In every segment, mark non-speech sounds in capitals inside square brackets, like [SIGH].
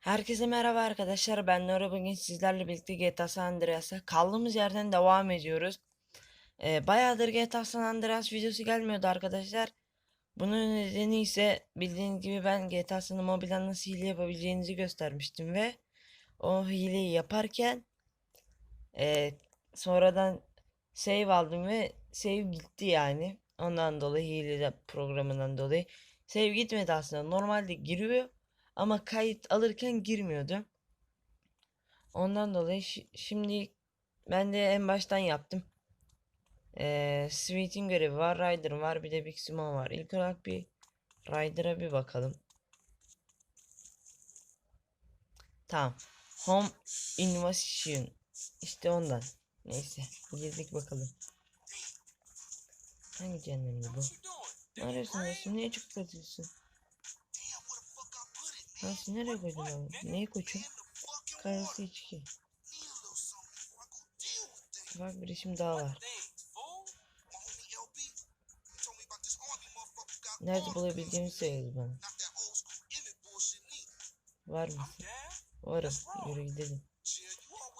Herkese merhaba arkadaşlar. Ben Nora bugün sizlerle birlikte GTA San Andreas'a kaldığımız yerden devam ediyoruz. Ee, bayağıdır GTA San Andreas videosu gelmiyordu arkadaşlar. Bunun nedeni ise bildiğiniz gibi ben GTA San Mobile'den nasıl hile yapabileceğinizi göstermiştim ve o hileyi yaparken ee, sonradan save aldım ve save gitti yani. Ondan dolayı hile programından dolayı save gitmedi aslında. Normalde giriyor ama kayıt alırken girmiyordu. Ondan dolayı şi- şimdi ben de en baştan yaptım. Ee, Sweet'in görevi var, Ryder'ın var, bir de Big Simon var. İlk olarak bir Ryder'a bir bakalım. Tamam. Home Invasion. İşte ondan. Neyse. Girdik bakalım. Hangi cehennemdi bu? Ne arıyorsun dostum? Niye çok? Lan sen nereye koydun abi? Neyi koçum? Karısı içki. Bak bir işim daha var. Nerede bulabileceğimi söyle bana. Var mısın? Varım. Yürü gidelim.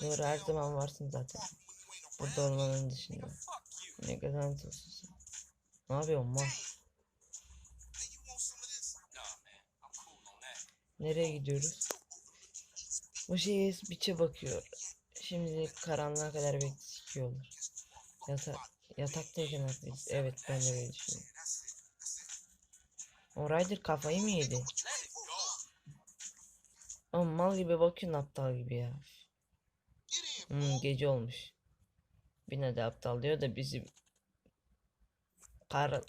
Doğru her zaman varsın zaten. Burada olmanın dışında. Ne kadar sen. Ne yapıyorsun mal? Nereye gidiyoruz? Bu şeye biçe bakıyor. Şimdi karanlığa kadar bekliyor olur. Yata yataktayken haklıyız. Evet ben de öyle düşünüyorum. O Ryder kafayı mı yedi? Ama mal gibi bakıyorsun aptal gibi ya. Hmm, gece olmuş. Bine de aptal diyor da bizim kar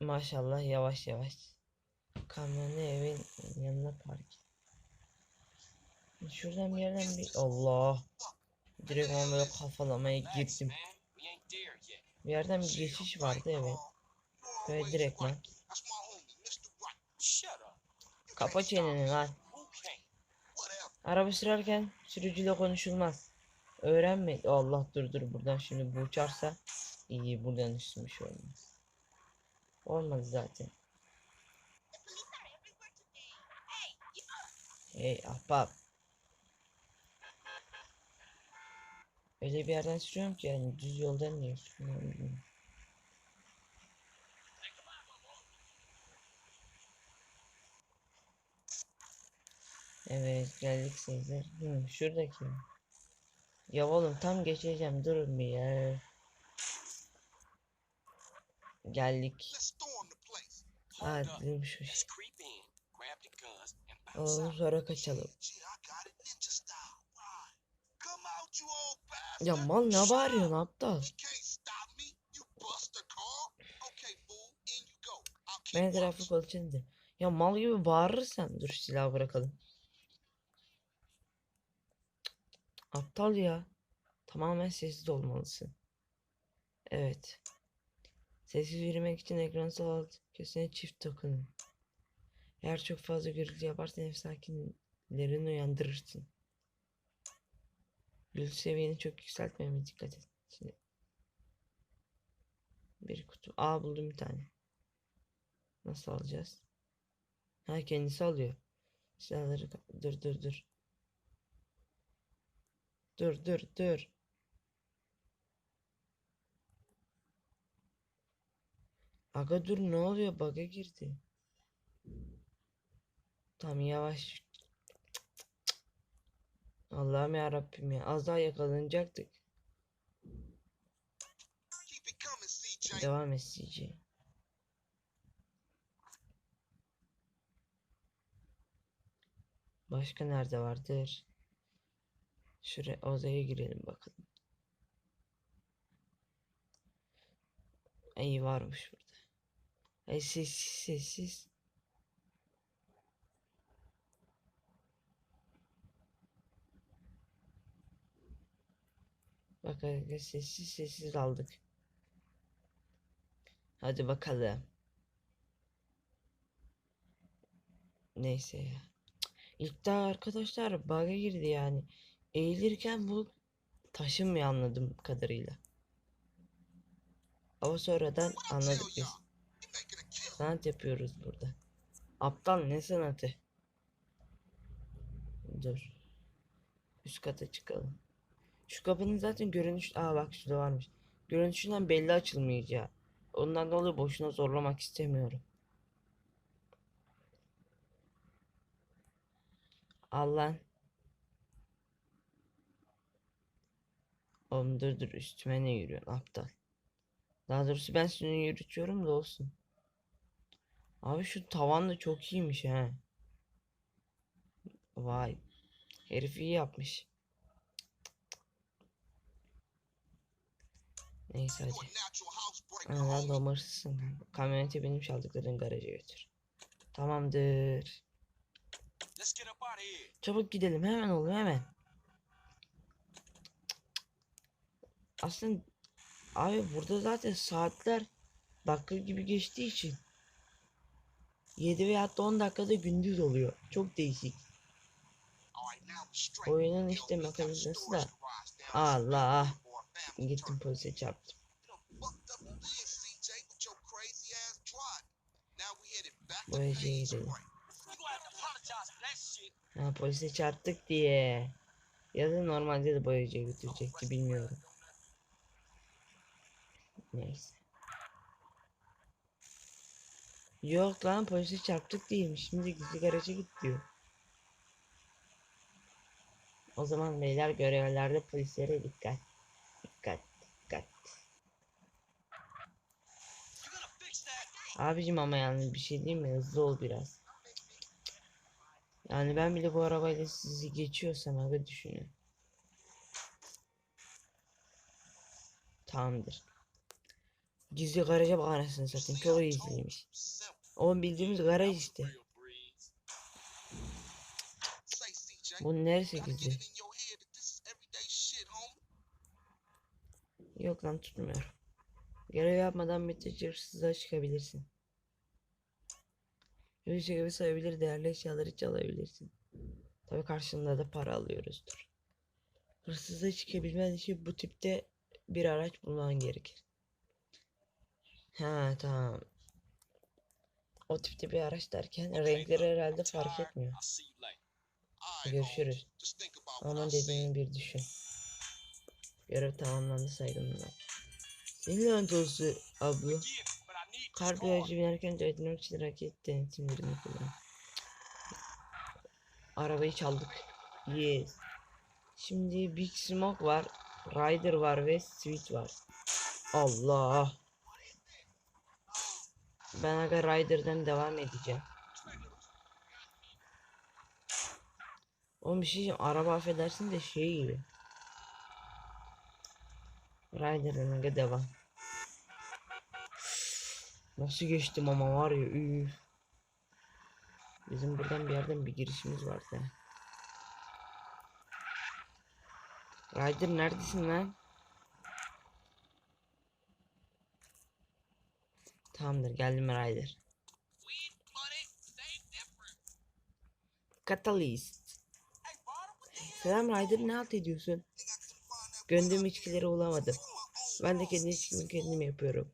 maşallah yavaş yavaş kamyonu evin yanına park. Şuradan bir yerden bir Allah. Direkt ona böyle kafalamaya girdim. Bir yerden bir geçiş vardı evet. Böyle direkt lan. Kapa çeneni lan. Araba sürerken sürücüyle konuşulmaz. Öğrenme. Allah dur dur buradan şimdi bu uçarsa iyi buradan üstüme şey olmaz. Olmaz zaten. Hey ahbap. Öyle bir yerden sürüyorum ki yani düz yoldan niye sürüyorum Evet geldik sizler. Hı, şuradaki. Ya oğlum tam geçeceğim durun bir ya. Geldik. Ha değilmiş. Alalım sonra kaçalım. Ya mal ne bağırıyorsun aptal? Ben etrafı kolaçındı. Ya mal gibi bağırırsan dur silahı bırakalım. Aptal ya. Tamamen sessiz olmalısın. Evet. Sessiz yürümek için ekran sağ alt köşesine çift dokunun. Eğer çok fazla gürültü yaparsan ev sakinlerini uyandırırsın. Gürültü seviyeni çok yükseltmeme dikkat et. Şimdi bir kutu. Aa buldum bir tane. Nasıl alacağız? Ha kendisi alıyor. Silahları dur dur dur. Dur dur dur. Aga dur ne oluyor? Bug'a girdi. Tamam yavaş. Allah'ım ya Rabbim ya. Az daha yakalanacaktık. Devam et CJ. Başka nerede vardır? Şuraya odaya girelim bakalım. İyi varmış burada. Ay sessiz sessiz. Bak arkadaşlar sessiz sessiz aldık. Hadi bakalım. Neyse ya. İlk daha arkadaşlar bug'a girdi yani. Eğilirken bu taşınmıyor anladığım kadarıyla. Ama sonradan anladık biz. Sanat yapıyoruz burada. Aptal ne sanatı? Dur. Üst kata çıkalım. Şu kapının zaten görünüş... Aa bak şurada varmış. Görünüşünden belli açılmayacağı. Ondan dolayı boşuna zorlamak istemiyorum. Al Oğlum dur dur üstüme ne yürüyorsun aptal. Daha doğrusu ben seni yürütüyorum da olsun. Abi şu tavan da çok iyiymiş ha. Vay. Herif iyi yapmış. Neyse hadi. Anadan domarsızsın. Kamyoneti benim çaldıkların garaja götür. Tamamdır. Çabuk gidelim hemen oğlum hemen. Aslında abi burada zaten saatler dakika gibi geçtiği için 7 veya da 10 dakikada gündüz oluyor. Çok değişik. Oyunun işte mekanizması da Allah gittim polise çarptım. Gidelim. For that shit. Ha polise çarptık diye. Ya da normalde de boyacıya götürecekti bilmiyorum. Neyse. Yok lan polise çarptık değilmiş. Şimdi gizli garaja git diyor. O zaman beyler görevlerde polislere dikkat. Dikkat. Dikkat. Abicim ama yani bir şey değil mi? Hızlı ol biraz. Yani ben bile bu arabayla sizi geçiyorsam abi düşünün. Tamamdır. Gizli garaja bak anasını satayım. Çok iyiymiş. Oğlum bildiğimiz garaj işte. Bu neresi gizli? Yok lan tutmuyor. Görev yapmadan hırsızlığa çıkabilirsin. Yürüyüşe gibi sayabilir değerli eşyaları çalabilirsin. Tabii karşılığında da para alıyoruzdur. Hırsızlığa çıkabilmen için bu tipte bir araç bulman gerekir. Ha tamam. O tipte bir araç derken renkleri herhalde fark etmiyor. Görüşürüz. Aman dediğimi bir düşün. Görev tamamlandı saygınlar. Lanet olsun abla. Kar virajı binerken ödünmek için raket denetimlerini kullan. Arabayı çaldık. Yes. Şimdi Big Smoke var. Ryder var ve Sweet var. Allah. Ben aga Ryder'dan devam edeceğim. Oğlum bir şey diyeceğim. Araba affedersin de şey gibi. Ryder'dan aga devam. Nasıl geçtim ama var ya üf. Bizim buradan bir yerden bir girişimiz vardı. ha. Ryder neredesin lan? Tamamdır geldim Ryder. Catalyst. Selam Ryder ne halt ediyorsun? Gönlüm içkileri bulamadım. Ben de kendi içkimi kendim yapıyorum.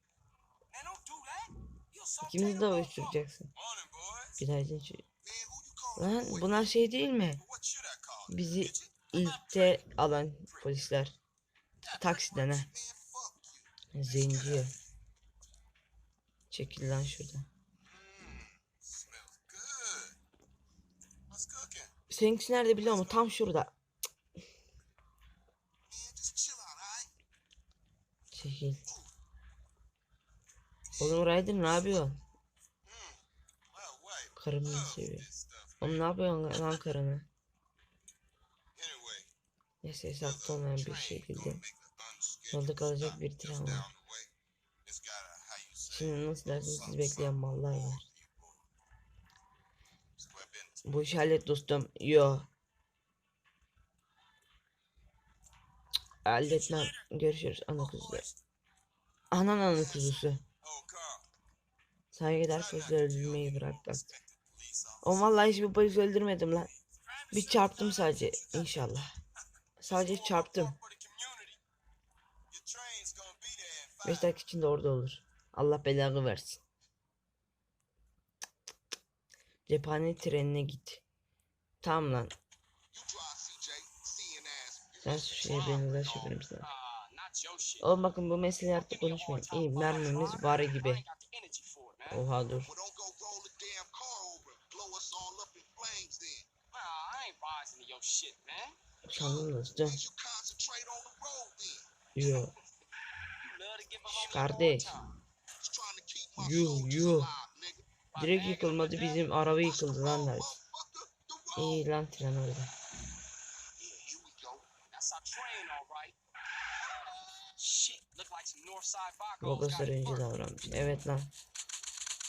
Man, don't do that. You'll saute İkimiz a de uyuşturacaksın. Günaydın. çocuk. Lan bunlar şey değil mi? Bizi ilkte alan polisler. Taksiden ha. Zenci ya. Çekil lan cooking? Seninkisi nerede biliyor musun? Tam şurada. Çekil. Oğlum Ryder ne yapıyorsun? Well, wait. Karımı seviyor. Oğlum ne yapıyorsun lan karını? Neyse hesapta olmayan bir şekilde. Yolda kalacak bir just nasıl dersiniz siz bekleyen mallar var. Bu işi hallet dostum. Yo. Halletmem. Görüşürüz ana kuzusu. Anan ana kuzusu. Saygıdeğer polisler öldürmeyi bırak bak. Respect the police O vallahi hiçbir polis öldürmedim lan. Bir çarptım sadece inşallah. Sadece çarptım. For the community. Your train's gonna be there in five. 5 dakika içinde orada olur. Allah belanı versin. Cephane trenine git. Tamam lan. Sen şu şeye beni de şoförüm sana. Not your shit. Oğlum bakın bu meseleyi artık konuşmayın. İyi mermimiz var gibi. Oha dur. Road then. Yo. Kardeş. Yuh, yuh. Direkt yıkılmadı bizim araba yıkıldı lan road. İyi lan tren orada. İt önce davranmış. Evet lan.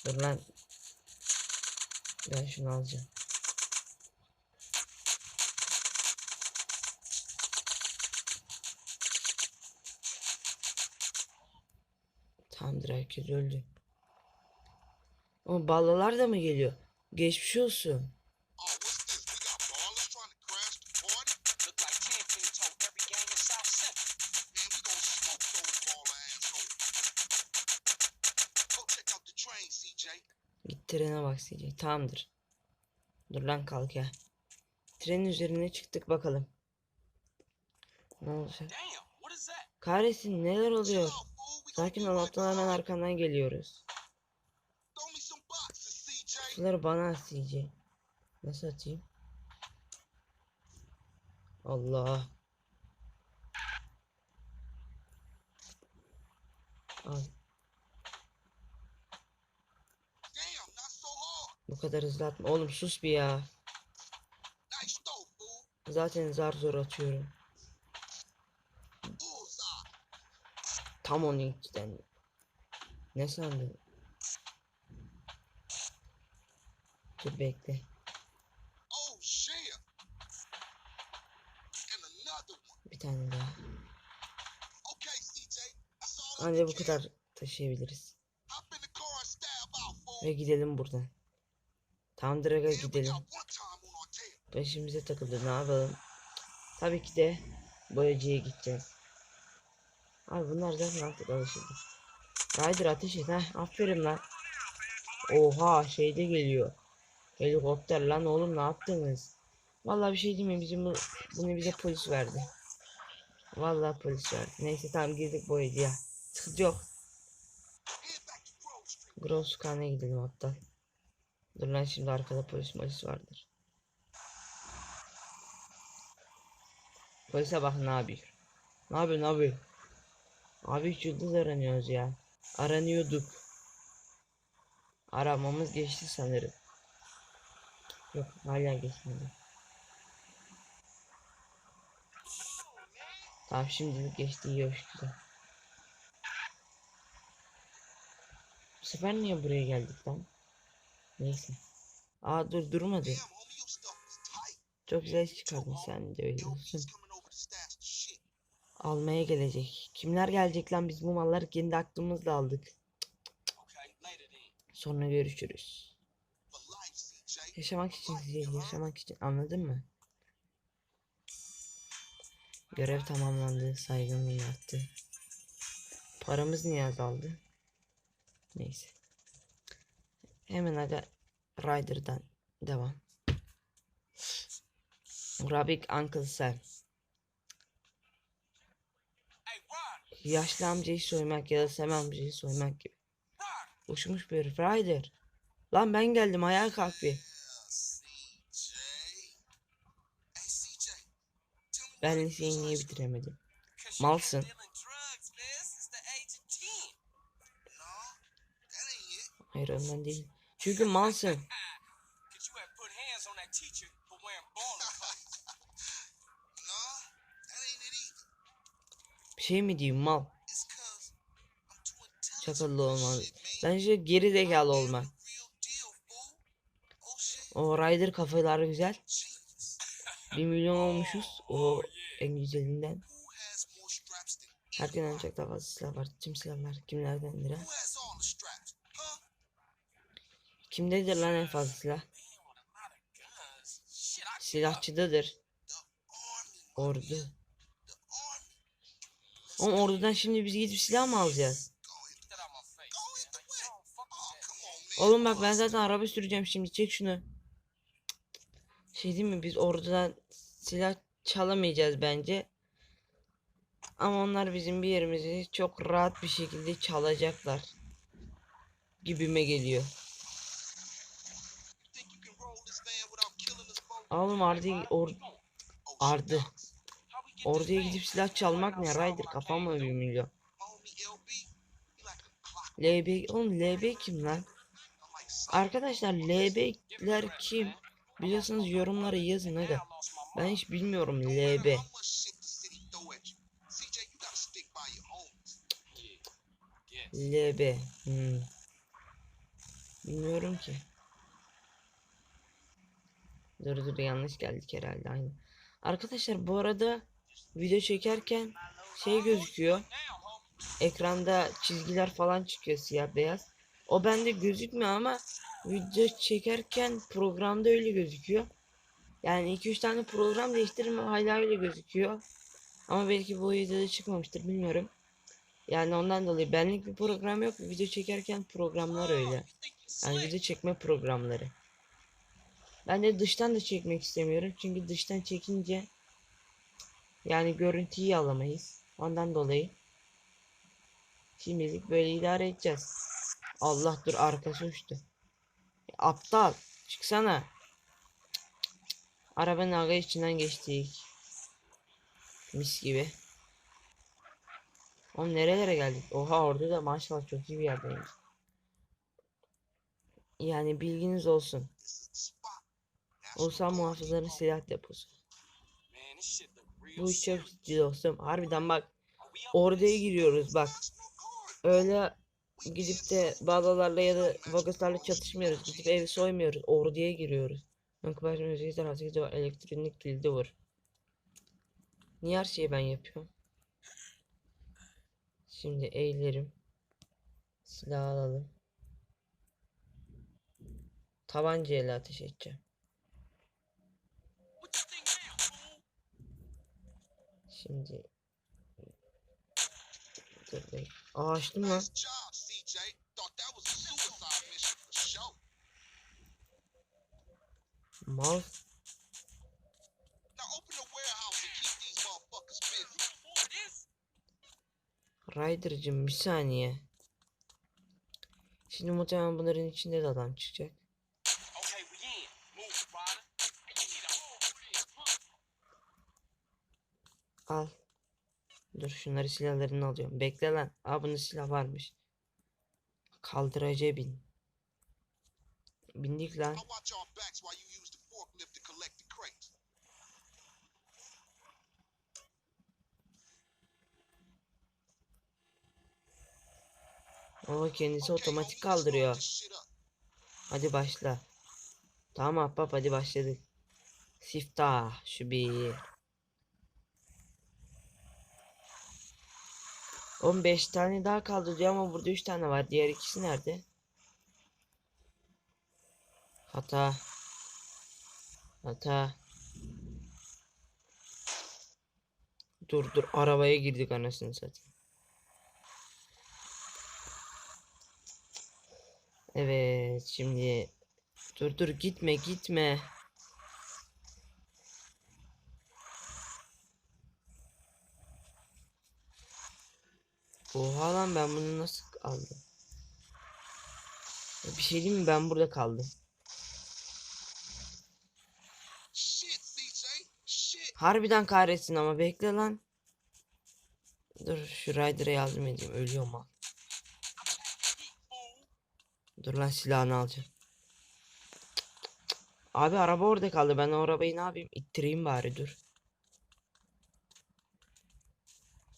Dur lan. Ben şunu alacağım. Tamamdır herkes öldü. O ballalar da mı geliyor? Geçmiş olsun. Git trene bak CJ. Tamamdır. Dur lan kalk ya. Trenin üzerine çıktık bakalım. Ne olacak? Kahretsin neler oluyor? Sakin ol aptal hemen arkandan geliyoruz. Şunları bana at CJ. Nasıl atayım? Allah. Al. Bu kadar hızlı atma. Oğlum sus bir ya. Zaten zar zor atıyorum. Tam onu içten. Ne sandın? Dur bekle. Oh. Bir tane daha. Okay, CJ. That's all I Anca bu kadar taşıyabiliriz. Ve gidelim buradan. Tamamdır aga Man, we gidelim. Peşimize takıldı ne yapalım? Tabii ki de boyacıya gideceğiz. Abi bunlar zaten artık alışıldı. Ryder ateş et ha. Aferin lan. Oha şeyde geliyor. Helikopter lan oğlum ne yaptınız? Vallahi bir şey değil mi? Bizim bu, bunu bize polis verdi. Vallahi polis verdi. Neyse tamam girdik boyacıya. Sıkıntı yok. Street. Grosskan'a gidelim hatta. Dur lan şimdi arkada polis polis vardır. Polise bak ne yapıyor. Ne yapıyor ne yapıyor? Abi hiç yıldız aranıyoruz ya. Aranıyorduk. Aramamız geçti sanırım. Yok hala geçmedi. Tamam şimdilik geçti iyi hoş güzel. Bu sefer niye buraya geldik lan? Neyse. Aa dur durmadı. Çok güzel çıkardın sen de öyle olsun. Almaya gelecek. Kimler gelecek lan biz bu malları kendi aklımızla aldık. Sonra görüşürüz. Yaşamak için size yaşamak için anladın mı? Görev tamamlandı, saygınlığı arttı. Paramız niye azaldı? Neyse. Hemen aga Rider'dan devam. Rabik Uncle Sam. Yaşlı amcayı soymak ya da Sam amcayı soymak gibi. Uçmuş bir herif Ryder. Lan ben geldim ayağa kalk bir. Yeah, CJ. Hey, CJ. Tell me Ben liseyi niye bitiremedim? Malsın. dealing drugs, man, since the age of 10. No, that ain't it. Hayır ondan değil. Çünkü malsın. Bir şey mi diyeyim mal? Çakallı olmalı. Bence geri zekalı olma. O Ryder kafaları güzel. Genius. 1 milyon olmuşuz. O en güzelinden. Herkesten ancak daha fazla silah var. Tüm silahlar straps? Huh? Kimdedir lan en fazla silah? Silahçıdadır. Ordu. Oğlum ordudan şimdi biz gidip silah mı alacağız? Oğlum bak ben zaten araba süreceğim şimdi çek şunu. Şey değil mi biz ordudan silah çalamayacağız bence. Ama onlar bizim bir yerimizi çok rahat bir şekilde çalacaklar. Gibime geliyor. Oğlum Ardı or Ardı. Orduya gidip silah çalmak ne Ryder kafam mı bir milyon. LB, oğlum LB kim lan? Arkadaşlar LB'ler kim? Biliyorsanız yorumlara yazın aga. Ben hiç bilmiyorum LB. LB. Hmm. Bilmiyorum ki. Dur dur yanlış geldik herhalde aynı. Arkadaşlar bu arada video çekerken şey gözüküyor. Ekranda çizgiler falan çıkıyor siyah beyaz. O bende gözükmüyor ama video çekerken programda öyle gözüküyor. Yani 2-3 tane program değiştiririm hala öyle gözüküyor. Ama belki bu videoda çıkmamıştır bilmiyorum. Yani ondan dolayı benlik bir program yok. Video çekerken programlar öyle. Yani video çekme programları. Ben de dıştan da çekmek istemiyorum. Çünkü dıştan çekince yani görüntüyü alamayız. Ondan dolayı şimdilik böyle idare edeceğiz. Allah dur arkası uçtu. Aptal çıksana. Arabanın aga içinden geçtik. Mis gibi. Oğlum nerelere geldik? Oha orada da maşallah çok iyi bir yerdeymiş. Yani bilginiz olsun. Ulusal muhafızların silah deposu. Bu iş çok ciddi dostum. Harbiden bak oraya giriyoruz bak. Öyle gidip de bağlalarla ya da vagoslarla çatışmıyoruz. Gidip evi soymuyoruz. Orduya giriyoruz. Yankıbaş müziği tarafı var. Elektronik kilidi var. Niye her şeyi ben yapıyorum? Şimdi eğilerim. Silah alalım. Tabancayla ateş edeceğim. Şimdi Dur. Aa açtım lan. Mal. Now open the warehouse and keep these motherfuckers busy. For this? Ryder'cım bir saniye. Şimdi muhtemelen bunların içinde de adam çıkacak. Al. Dur şunları silahlarını alıyorum. Bekle lan. Aa bunda silah varmış. Kaldıraca bin. Bindik lan. O kendisi otomatik kaldırıyor. Hadi başla. Tamam ahbap hadi başladık. Siftah şu bir. 15 tane daha kaldı diyor ama burada 3 tane var. Diğer ikisi nerede? Hata. Hata. Dur dur arabaya girdik anasını satayım. Evet şimdi dur dur gitme gitme. Oha lan ben bunu nasıl aldım? Bir şey diyeyim mi ben burada kaldım. Harbiden kahretsin ama bekle lan. Dur şu Ryder'a yardım edeyim ölüyorum al. Dur lan silahını alacağım. Abi araba orada kaldı. Ben o arabayı ne yapayım? İttireyim bari dur.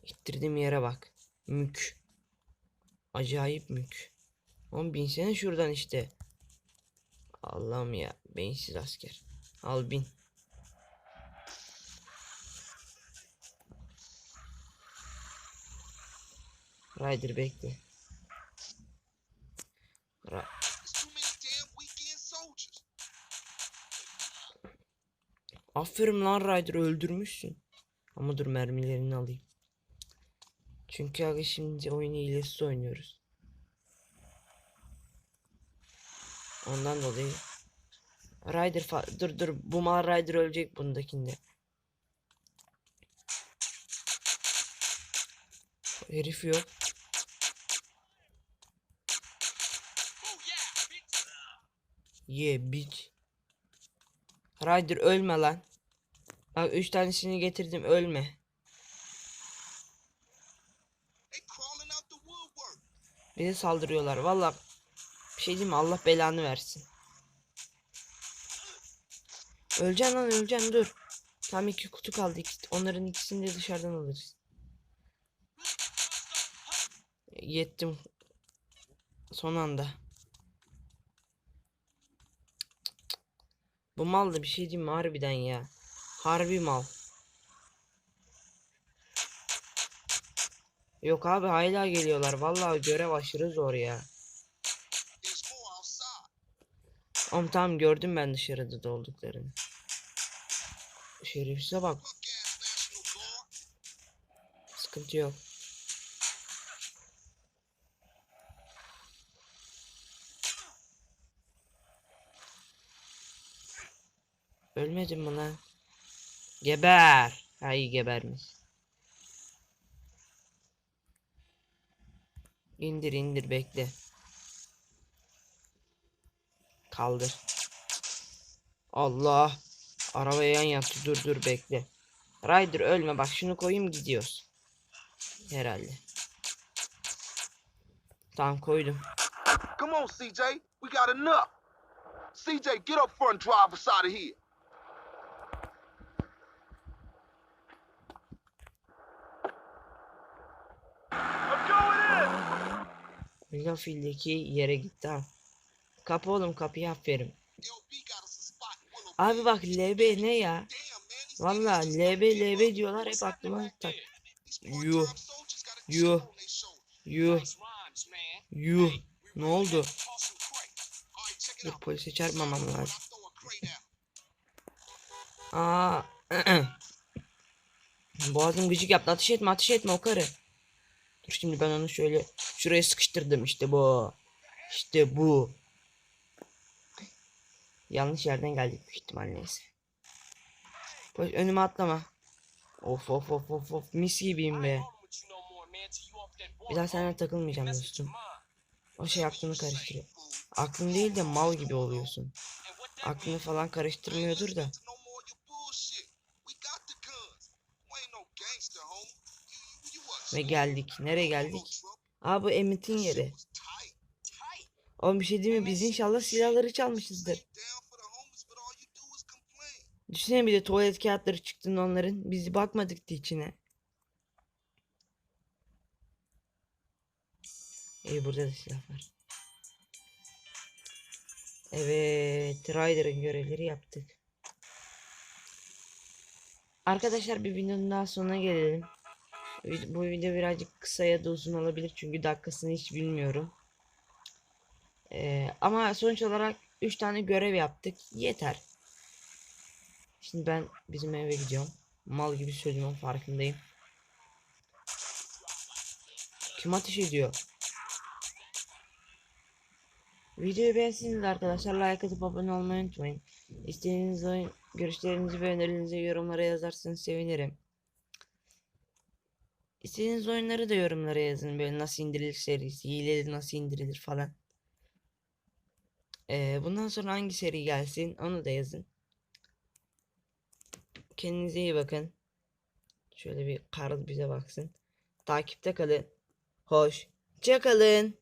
İttirdiğim yere bak. Mük. Acayip mük. Oğlum binsene şuradan işte. Allah'ım ya. Beyinsiz asker. Al bin. Ryder bekle. Ra. Aferin lan Ryder öldürmüşsün. Ama dur mermilerini alayım. Çünkü abi şimdi oyunu hilesiz oynuyoruz. Ondan dolayı. Ryder fa- dur dur bu mal Ryder ölecek bundakinde. Herif yok. Yeah, bitch. Ryder ölme lan. Bak üç tanesini getirdim ölme. Bize saldırıyorlar. Valla bir şey diyeyim mi? Allah belanı versin. Öleceksin lan öleceksin dur. Tam iki kutu kaldı. İki- onların ikisini de dışarıdan alırız. Yettim. Son anda. Bu mal da bir şey diyeyim mi harbiden ya. Harbi mal. Yok abi hala geliyorlar. Vallahi görev aşırı zor ya. Ama tamam gördüm ben dışarıda da olduklarını. Şerefsize bak. Sıkıntı yok. Ölmedin mi lan? Geber. Ha iyi gebermiş. İndir indir bekle. Kaldır. Allah. Arabaya yan yattı. Dur dur bekle. Ryder ölme bak şunu koyayım gidiyoruz. Herhalde. Tamam koydum. Come on, CJ. We got enough. CJ, get up front drive us of here. Millofield'deki yere gitti ha. Kapı oğlum kapıyı aferin. Abi bak LB ne ya? Valla LB LB diyorlar hep aklıma tak. Yuh. Yuh. Yuh yuh. Ne oldu? Dur polise çarpmamam lazım. Aa. [CLEARS THROAT] Boğazım gıcık yaptı. Ateş etme ateş etme o karı. Dur şimdi ben onu şöyle şuraya sıkıştırdım işte bu. İşte bu. Yanlış yerden geldik büyük ihtimal neyse. Polis önüme atlama. Of of of of of mis gibiyim be. Bir daha seninle takılmayacağım dostum. O şey aklını karıştırıyor. Aklın değil de mal gibi oluyorsun. Aklını falan karıştırmıyordur da. Ve geldik. Nereye geldik? Aa bu Emmet'in yeri. Oğlum bir şey değil mi? Biz inşallah silahları çalmışızdır. Düşünsene bir de tuvalet kağıtları çıktığında onların. Biz bakmadık da içine. İyi burada da silah var. Evet. Ryder'ın görevleri yaptık. Arkadaşlar bir videonun daha sonuna gelelim. Bu video birazcık kısa ya da uzun olabilir çünkü dakikasını hiç bilmiyorum. Ee, ama sonuç olarak 3 tane görev yaptık. Yeter. Şimdi ben bizim eve gidiyorum. Mal gibi söylediğimin farkındayım. Kim ateş ediyor? Videoyu beğendiyseniz arkadaşlar like atıp abone olmayı unutmayın. İstediğiniz oyun görüşlerinizi ve önerilerinizi yorumlara yazarsanız sevinirim. İstediğiniz oyunları da yorumlara yazın. Böyle nasıl indirilir serisi, hileli nasıl indirilir falan. Ee, bundan sonra hangi seri gelsin onu da yazın. Kendinize iyi bakın. Şöyle bir Karl bize baksın. Takipte kalın. Hoşça kalın.